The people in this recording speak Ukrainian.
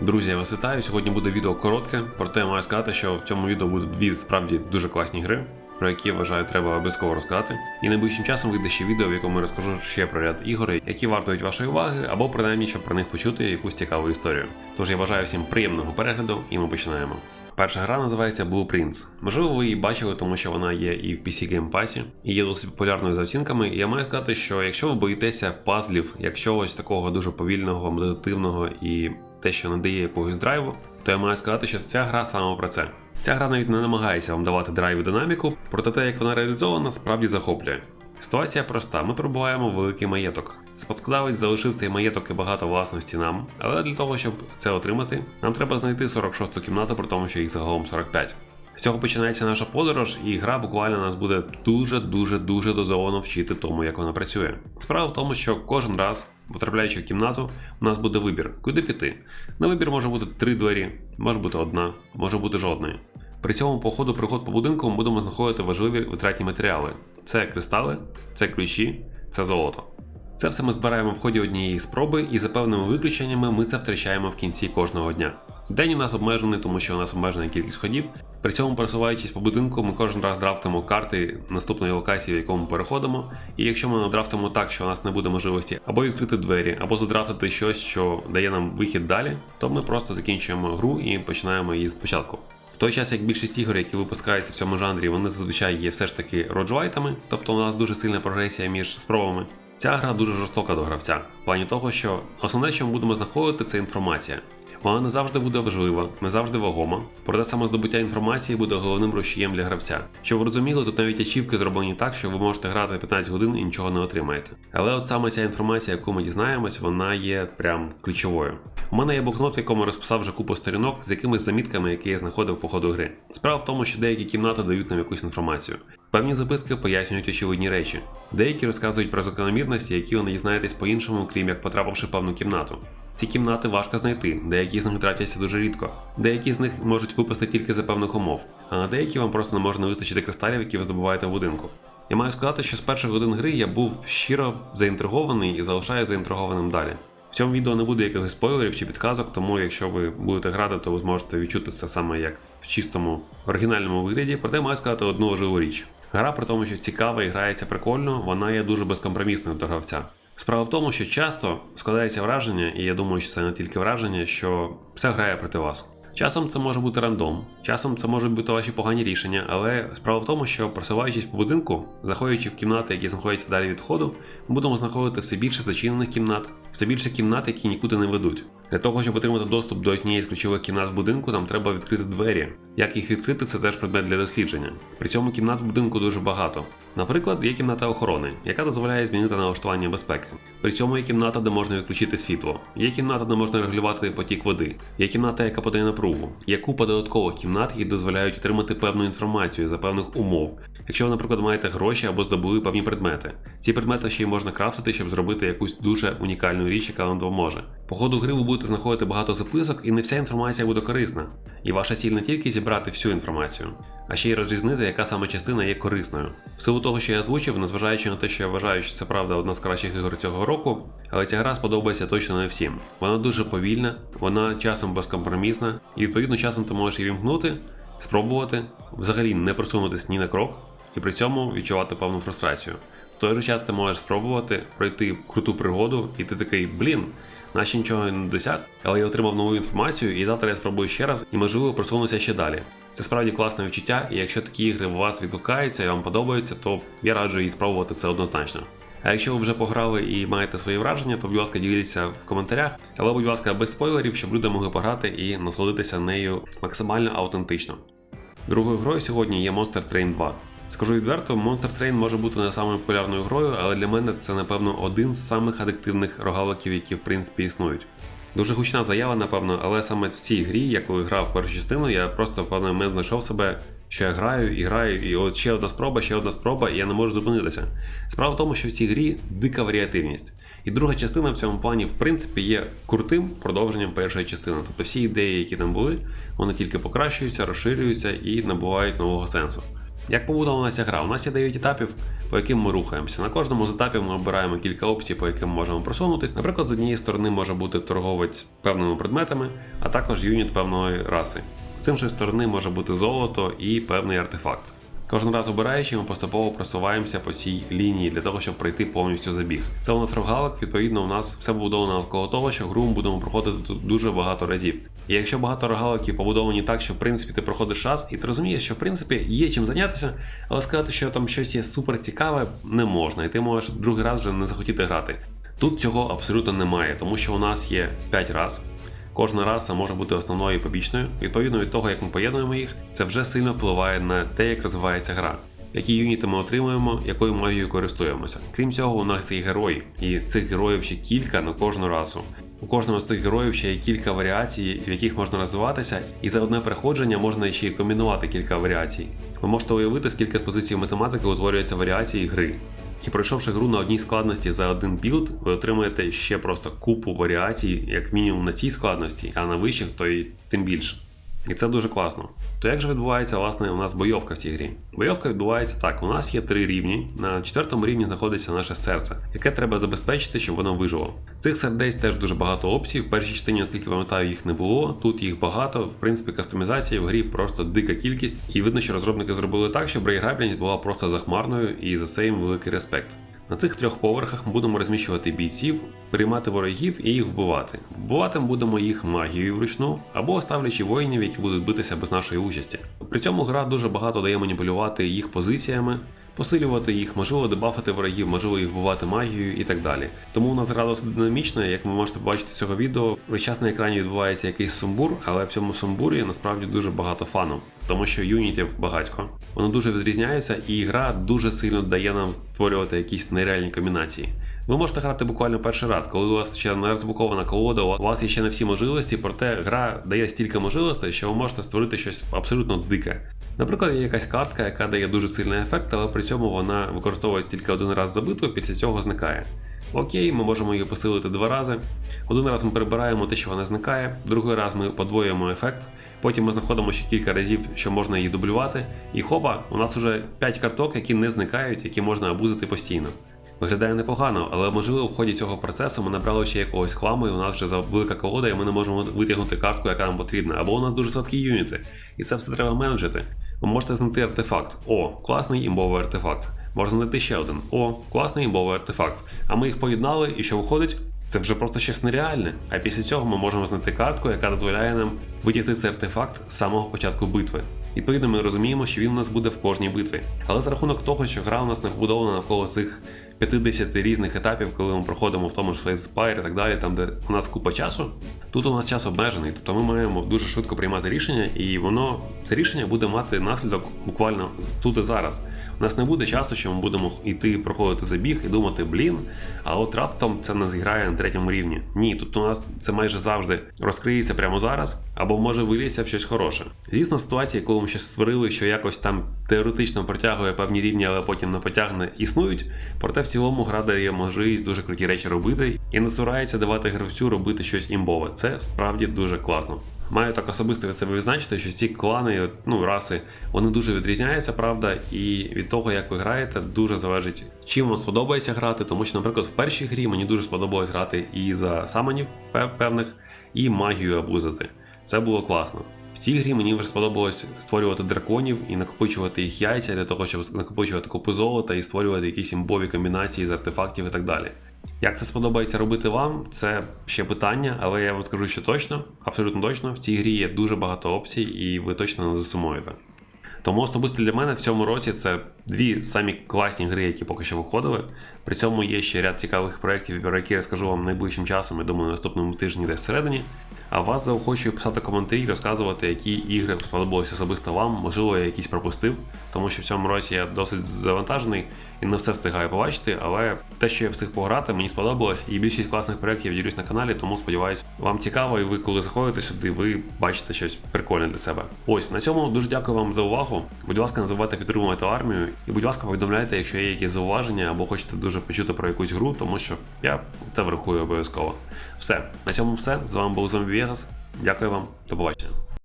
Друзі, я вас вітаю. Сьогодні буде відео коротке, проте маю сказати, що в цьому відео будуть дві справді дуже класні гри, про які я вважаю треба обов'язково розказати. І найближчим часом вийде ще відео, в якому я розкажу ще про ряд ігор, які вартують вашої уваги, або принаймні, щоб про них почути якусь цікаву історію. Тож я бажаю всім приємного перегляду, і ми починаємо. Перша гра називається Blueprints. Можливо, ви її бачили, тому що вона є і в PC Game Pass, і є досить популярною за оцінками. І я маю сказати, що якщо ви боїтеся пазлів, як чогось такого дуже повільного, медитативного і те, що надає якогось драйву, то я маю сказати, що ця гра саме про це. Ця гра навіть не намагається вам давати драйв і динаміку, проте те, як вона реалізована, справді захоплює. Ситуація проста: ми пробуваємо великий маєток. Спадкодавець залишив цей маєток і багато власності нам, але для того, щоб це отримати, нам треба знайти 46-ту кімнату, при тому, що їх загалом 45. З цього починається наша подорож, і гра буквально нас буде дуже дуже дуже дозовано вчити тому, як вона працює. Справа в тому, що кожен раз, потрапляючи в кімнату, у нас буде вибір, куди піти. На вибір може бути три двері, може бути одна, може бути жодної. При цьому по ходу приход по будинку ми будемо знаходити важливі витратні матеріали: це кристали, це ключі, це золото. Це все ми збираємо в ході однієї спроби, і за певними виключеннями ми це втрачаємо в кінці кожного дня. День у нас обмежений, тому що у нас обмежена кількість ходів. При цьому, пересуваючись по будинку, ми кожен раз драфтимо карти наступної локації, в якому переходимо. І якщо ми надрафтимо так, що у нас не буде можливості або відкрити двері, або задрафтити щось, що дає нам вихід далі, то ми просто закінчуємо гру і починаємо її спочатку. В той час, як більшість ігор, які випускаються в цьому жанрі, вони зазвичай є все ж таки роджлайтами, тобто у нас дуже сильна прогресія між спробами. Ця гра дуже жорстока до гравця, в плані того, що основне, що ми будемо знаходити, це інформація. Вона не завжди буде важлива, не завжди вагома, проте саме здобуття інформації буде головним рушієм для гравця. Щоб ви розуміли, тут навіть ачівки зроблені так, що ви можете грати 15 годин і нічого не отримаєте. Але от саме ця інформація, яку ми дізнаємось, вона є прям ключовою. У мене є блокнот, в якому розписав вже купу сторінок з якимись замітками, які я знаходив по ходу гри. Справа в тому, що деякі кімнати дають нам якусь інформацію. Певні записки пояснюють очевидні речі, деякі розказують про закономірності, які ви не дізнаєтесь по-іншому, крім як потрапивши в певну кімнату. Ці кімнати важко знайти, деякі з них тратяться дуже рідко, деякі з них можуть випасти тільки за певних умов, а на деякі вам просто не може не вистачити кристалів, які ви здобуваєте в будинку. Я маю сказати, що з перших годин гри я був щиро заінтригований і залишаю заінтригованим далі. В цьому відео не буде якихось спойлерів чи підказок, тому якщо ви будете грати, то ви зможете відчути це саме як в чистому оригінальному вигляді, проте маю сказати одну важливу річ. Гра при тому, що цікава і грається прикольно, вона є дуже безкомпромісною до гравця. Справа в тому, що часто складається враження, і я думаю, що це не тільки враження, що все грає проти вас. Часом це може бути рандом, часом це можуть бути ваші погані рішення, але справа в тому, що просуваючись по будинку, заходячи в кімнати, які знаходяться далі від входу, ми будемо знаходити все більше зачинених кімнат, все більше кімнат, які нікуди не ведуть. Для того, щоб отримати доступ до однієї з ключових кімнат в будинку, нам треба відкрити двері. Як їх відкрити, це теж предмет для дослідження. При цьому кімнат в будинку дуже багато. Наприклад, є кімната охорони, яка дозволяє змінити налаштування безпеки. При цьому є кімната, де можна відключити світло, є кімната, де можна регулювати потік води, є кімната, яка подає напругу, є купа додаткових кімнат, які дозволяють отримати певну інформацію за певних умов. Якщо ви, наприклад, маєте гроші або здобули певні предмети, ці предмети ще й можна крафтити, щоб зробити якусь дуже унікальну річ, яка вам допоможе. По ходу гри ви будете знаходити багато записок, і не вся інформація буде корисна. І ваша ціль не тільки зібрати всю інформацію, а ще й розрізнити, яка саме частина є корисною. В силу того, що я озвучив, незважаючи на те, що я вважаю, що це правда одна з кращих ігор цього року, але ця гра сподобається точно не всім. Вона дуже повільна, вона часом безкомпромісна, і відповідно часом ти можеш її вімкнути, спробувати, взагалі не просунутися ні на крок, і при цьому відчувати певну фрустрацію. В той же час ти можеш спробувати пройти круту пригоду, і ти такий, блін. Наче нічого не досяг, але я отримав нову інформацію, і завтра я спробую ще раз і можливо просунуся ще далі. Це справді класне відчуття, і якщо такі ігри у вас відгукаються і вам подобаються, то я раджу її спробувати це однозначно. А якщо ви вже пограли і маєте свої враження, то будь ласка, діліться в коментарях, але будь ласка, без спойлерів, щоб люди могли пограти і насолодитися нею максимально аутентично. Другою грою сьогодні є Monster Train 2. Скажу відверто, Monster Train може бути не самою популярною грою, але для мене це, напевно, один з самих адиктивних рогаликів, які в принципі існують. Дуже гучна заява, напевно, але саме в цій грі, я грав першу частину, я просто в певний момент знайшов себе, що я граю і граю, і от ще одна спроба, ще одна спроба, і я не можу зупинитися. Справа в тому, що в цій грі дика варіативність. І друга частина в цьому плані, в принципі, є крутим продовженням першої частини. Тобто всі ідеї, які там були, вони тільки покращуються, розширюються і набувають нового сенсу. Як побудована ця гра? У нас є 9 етапів. по яким ми рухаємося. На кожному з етапів ми обираємо кілька опцій, по яким можемо просунутись. Наприклад, з однієї сторони може бути торговець певними предметами, а також юніт певної раси. З іншої сторони може бути золото і певний артефакт. Кожен раз обираючи, ми поступово просуваємося по цій лінії для того, щоб пройти повністю забіг. Це у нас рогалик, відповідно, у нас все побудовано навколо того, що гру ми будемо проходити тут дуже багато разів. І якщо багато рогаликів побудовані так, що в принципі ти проходиш раз, і ти розумієш, що в принципі є чим зайнятися, але сказати, що там щось є супер цікаве, не можна, і ти можеш другий раз вже не захотіти грати. Тут цього абсолютно немає, тому що у нас є 5 раз. Кожна раса може бути основною і побічною. Відповідно від того, як ми поєднуємо їх, це вже сильно впливає на те, як розвивається гра. Які юніти ми отримуємо, якою магією користуємося. Крім цього, у нас є герої, і цих героїв ще кілька на кожну расу. У кожному з цих героїв ще є кілька варіацій, в яких можна розвиватися, і за одне переходження можна ще й комбінувати кілька варіацій. Ви можете уявити, скільки з позицій математики утворюється варіацій гри. І пройшовши гру на одній складності за один білд, ви отримаєте ще просто купу варіацій, як мінімум на цій складності, а на вищих то й тим більше. І це дуже класно. То як же відбувається власне у нас бойовка в цій грі? Бойовка відбувається так: у нас є три рівні. На четвертому рівні знаходиться наше серце, яке треба забезпечити, щоб воно вижило. Цих сердець теж дуже багато опцій. В першій частині, наскільки пам'ятаю, їх не було. Тут їх багато. В принципі, кастомізації в грі просто дика кількість, і видно, що розробники зробили так, щоб реіграбельність була просто захмарною, і за це їм великий респект. На цих трьох поверхах ми будемо розміщувати бійців, приймати ворогів і їх вбивати. Вбивати будемо їх магією вручну або ставлячи воїнів, які будуть битися без нашої участі. При цьому гра дуже багато дає маніпулювати їх позиціями, посилювати їх, можливо, дебафати ворогів, можливо їх вбивати магією і так далі. Тому у нас гра досить динамічна, як ви можете побачити з цього відео, весь час на екрані відбувається якийсь сумбур, але в цьому сумбурі насправді дуже багато фану, тому що юнітів багатько. Вони дуже відрізняються, і гра дуже сильно дає нам створювати якісь нереальні комбінації. Ви можете грати буквально перший раз, коли у вас ще не розблокована колода, у вас є ще не всі можливості, проте гра дає стільки можливостей, що ви можете створити щось абсолютно дике. Наприклад, є якась картка, яка дає дуже сильний ефект, але при цьому вона використовується тільки один раз за битву, після цього зникає. Окей, ми можемо її посилити два рази. Один раз ми перебираємо те, що вона зникає, другий раз ми подвоюємо ефект. Потім ми знаходимо ще кілька разів, що можна її дублювати. І хопа, у нас вже 5 карток, які не зникають, які можна абузити постійно. Виглядає непогано, але можливо в ході цього процесу ми набрали ще якогось хламу, і у нас вже велика колода, і ми не можемо витягнути картку, яка нам потрібна. Або у нас дуже слабкі юніти, і це все треба менеджити. Ви можете знайти артефакт. О, класний імбовий артефакт. Можна знайти ще один. О, класний імбовий артефакт. А ми їх поєднали, і що виходить? Це вже просто щось нереальне. А після цього ми можемо знайти картку, яка дозволяє нам витягти цей артефакт з самого початку битви. Відповідно, ми розуміємо, що він у нас буде в кожній битві. Але за рахунок того, що гра у нас не побудована навколо цих 50 різних етапів, коли ми проходимо в тому ж Spire і так далі, там де у нас купа часу, тут у нас час обмежений, тобто ми маємо дуже швидко приймати рішення, і воно це рішення буде мати наслідок буквально тут і зараз. У нас не буде часу, що ми будемо йти проходити забіг і думати, блін, а от раптом це не зіграє на третьому рівні. Ні, тут у нас це майже завжди розкриється прямо зараз, або може виліться в щось хороше. Звісно, ситуації, коли ми щось створили, що якось там теоретично протягує певні рівні, але потім не потягне, існують. Проте цілому гра дає можливість дуже круті речі робити і не цурається давати гравцю робити щось імбове. Це справді дуже класно. Маю так особисто від себе відзначити, що ці клани, ну раси, вони дуже відрізняються, правда, і від того, як ви граєте, дуже залежить, чим вам сподобається грати. Тому що, наприклад, в першій грі мені дуже сподобалось грати і за саманів певних, і магію абузити. Це було класно. В цій грі мені вже сподобалось створювати драконів і накопичувати їх яйця для того, щоб накопичувати купи золота і створювати якісь імбові комбінації з артефактів і так далі. Як це сподобається робити вам, це ще питання, але я вам скажу, що точно, абсолютно точно, в цій грі є дуже багато опцій, і ви точно не засумуєте. Тому особисто для мене в цьому році це дві самі класні гри, які поки що виходили. При цьому є ще ряд цікавих проєктів, про які я розкажу вам найближчим часом, я думаю, на наступному тижні десь всередині. А вас заохочую писати коментарі, розказувати, які ігри сподобалися особисто вам, можливо, я якісь пропустив, тому що в цьому році я досить завантажений і не все встигаю побачити, але те, що я встиг пограти, мені сподобалось, і більшість класних проєктів ділюсь на каналі, тому сподіваюсь, вам цікаво, і ви, коли заходите сюди, ви бачите щось прикольне для себе. Ось на цьому дуже дякую вам за увагу. Будь ласка, не забувайте підтримувати армію, і будь ласка, повідомляйте, якщо є якісь зауваження або хочете дуже почути про якусь гру, тому що я це врахую обов'язково. Все, на цьому все. З вами був Зомбі Вегас. Дякую вам, до побачення.